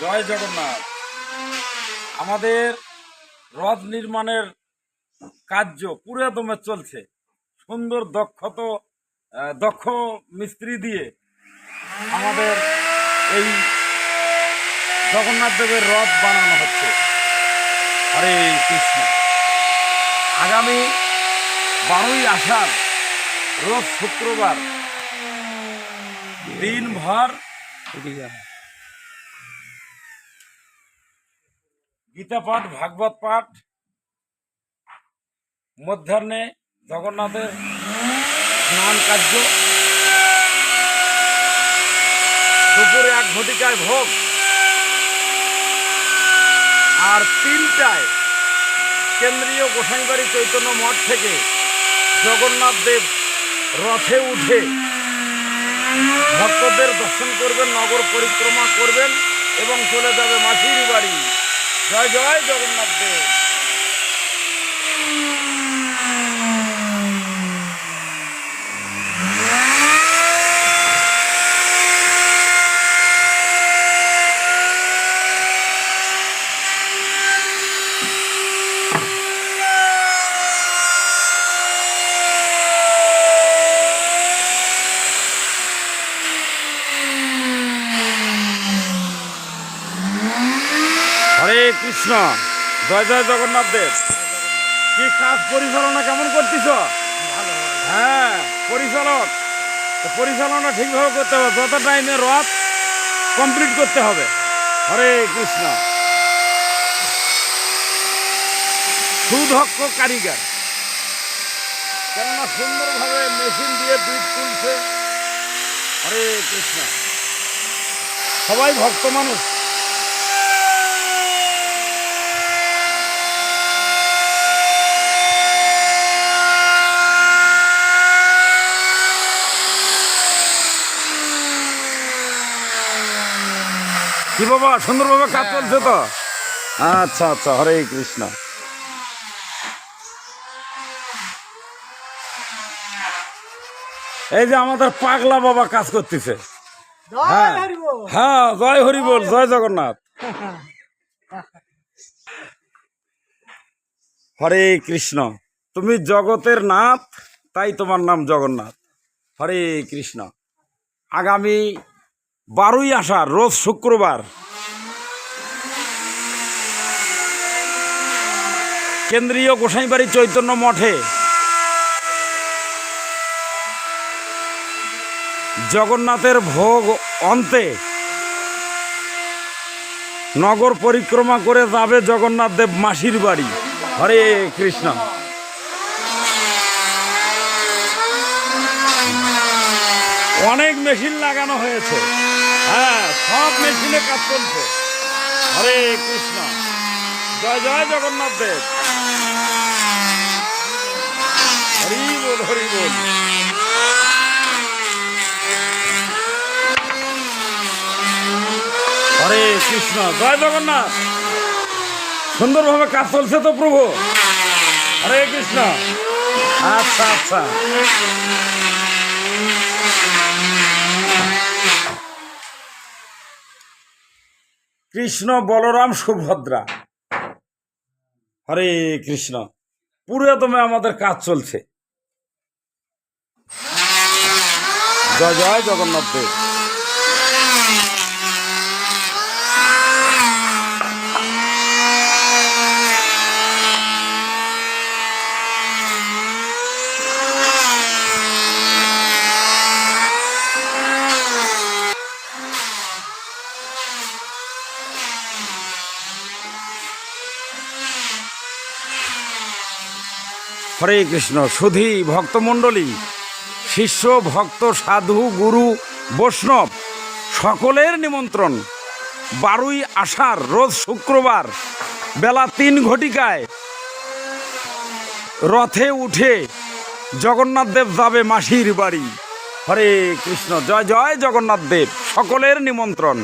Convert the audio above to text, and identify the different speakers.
Speaker 1: জয় জগন্নাথ। আমাদের রথ নির্মাণের কার্য পুরোদমে চলছে। সুন্দর দক্ষত দক্ষ মিস্ত্রি দিয়ে আমাদের এই জগন্নাথ দেবের রথ বানানো হচ্ছে। হরে কৃষ্ণ। আগামী বারোই আষাঢ়, রোজ শুক্রবার, দিনভর গীতা পাঠ, ভাগবত পাঠ, মধ্যাহ্নে জগন্নাথের স্নান কার্য, দুপুরে এক ঘটিকায় ভোগ, আর তিনটায় কেন্দ্রীয় গোসাইবাড়ি চৈতন্য মঠ থেকে জগন্নাথ দেব রথে উঠে ভক্তদের দর্শন করবেন, নগর পরিক্রমা করবেন এবং চলে যাবে মাসির বাড়ি। জয় জয় জগন্নাথ দেব হরে কৃষ্ণ। জয় জয় জগন্নাথ দেব। কি কাজ পরিচালনা কেমন করতেছ? হ্যাঁ পরিচালক। পরিচালনা ঠিকভাবে করতে হবে। যত টাইমে রথ কমপ্লিট করতে হবে। হরে কৃষ্ণ। সুদক্ষ কারিগর। কেননা সুন্দরভাবে মেশিন দিয়ে বীজ তুলছে। হরে কৃষ্ণ। সবাই ভক্ত মানুষ। কি বাবা? সুন্দরভাবে কাজ চলছে তো? আচ্ছা আচ্ছা হরে কৃষ্ণ। এই যে আমাদের পাগলা বাবা কাজ করতেছে। হ্যাঁ। হ্যাঁ জয় হরি বল জয় জগন্নাথ। হরে কৃষ্ণ তুমি জগতের নাথ তাই তোমার নাম জগন্নাথ। হরে কৃষ্ণ। আগামী বারোই আষাঢ়, রোজ শুক্রবার। কেন্দ্রীয় গোসাইবাড়ি চৈতন্য মঠে জগন্নাথের ভোগ অন্তে নগর পরিক্রমা করে যাবে জগন্নাথ দেব মাসির বাড়ি। হরে কৃষ্ণ। অনেক মেশিন লাগানো হয়েছে। হ্যাঁ সব মেশিনে কাজ চলছে। হরে কৃষ্ণ। জয় জয় জগন্নাথ দেব। হরি বল হরি বল। হরে কৃষ্ণ। জয় জগন্নাথ। সুন্দরভাবে কাজ চলছে তো প্রভু? হরে কৃষ্ণ। আচ্ছা আচ্ছা। কৃষ্ণ বলরাম সুভদ্রা। হরে কৃষ্ণ। পুরোদমে আমাদের কাজ চলছে। জয় জয় জগন্নাথ দেব। হরে কৃষ্ণ, সুধী ভক্তমণ্ডলী, শিষ্য, ভক্ত, সাধু, গুরু, বৈষ্ণব, সকলের নিমন্ত্রণ। বারোই আষাঢ়, রোজ শুক্রবার, বেলা তিন ঘটিকায়। রথে উঠে জগন্নাথ দেব যাবে মাসির বাড়ি। হরে কৃষ্ণ, জয় জয় জগন্নাথ দেব, সকলের নিমন্ত্রণ।